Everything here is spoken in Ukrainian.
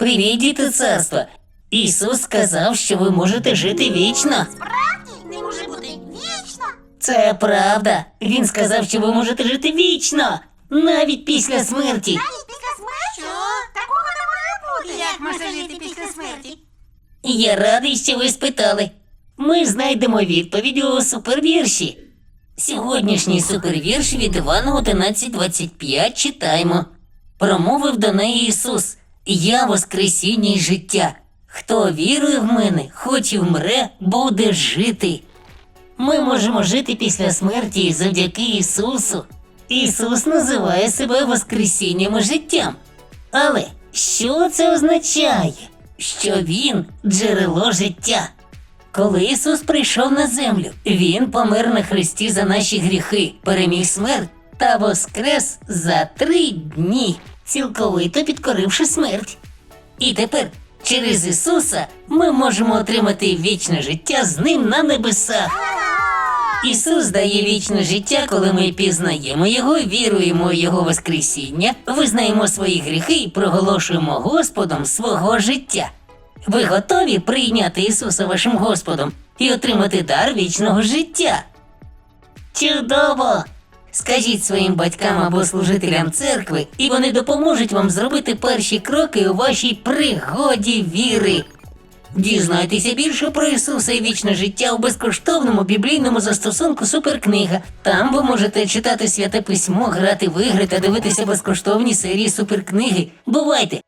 Привіт, діти царства. Ісус сказав, що ви можете жити вічно. Справді не може бути вічно. Це правда. Він сказав, що ви можете жити вічно, навіть після смерті. Навіть після смерті? Що? Такого не може бути. Як можна жити після смерті? Я радий, що ви спитали. Ми знайдемо відповідь у супервірші. Сьогоднішній супервірш від Івана 11.25 читаємо. Промовив до неї Ісус: Я воскресіння життя. Хто вірує в мене, хоч і вмре, буде жити. Ми можемо жити після смерті завдяки Ісусу. Ісус називає себе Воскресінням і життям. Але що це означає? Що Він джерело життя. Коли Ісус прийшов на землю, Він помер на хресті за наші гріхи, переміг смерть та воскрес за три дні, цілковито підкоривши смерть. І тепер через Ісуса ми можемо отримати вічне життя з ним на небесах. Ісус дає вічне життя, коли ми пізнаємо Його, віруємо у Його Воскресіння, визнаємо свої гріхи і проголошуємо Господом свого життя. Ви готові прийняти Ісуса вашим Господом і отримати дар вічного життя? Чудово! Скажіть своїм батькам або служителям церкви, і вони допоможуть вам зробити перші кроки у вашій пригоді віри. Дізнайтеся більше про Ісуса і вічне життя у безкоштовному біблійному застосунку Суперкнига. Там ви можете читати святе письмо, грати в ігри та дивитися безкоштовні серії суперкниги. Бувайте!